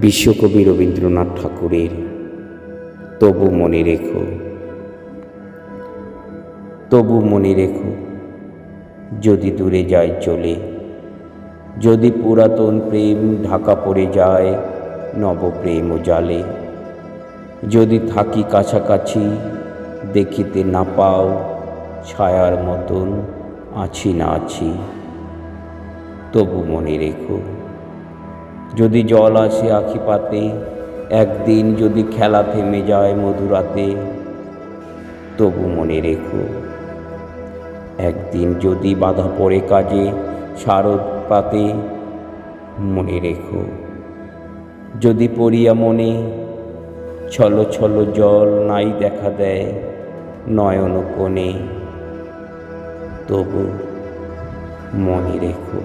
বিশ্বকবি রবীন্দ্রনাথ ঠাকুরের। তবু মনে রেখো, তবু মনে রেখো, যদি দূরে যায় চলে, যদি পুরাতন প্রেম ঢাকা পড়ে যায় নবপ্রেম ও জালে, যদি থাকি কাছাকাছি দেখিতে না পাও ছায়ার মতন আছি না আছি, তবু মনে রেখো। যদি জল আসে আখি পাতে একদিন যদি খেলা থেমে যায় মধুরাতে, তবু মনে রেখো, একদিন যদি বাধা পড়ে কাজে শারদ পাতে, মনে রেখো, যদি পড়িয়া মনে ছলো ছলো জল নাই দেখা দেয় নয়ন কোণে, তবু মনে রেখো।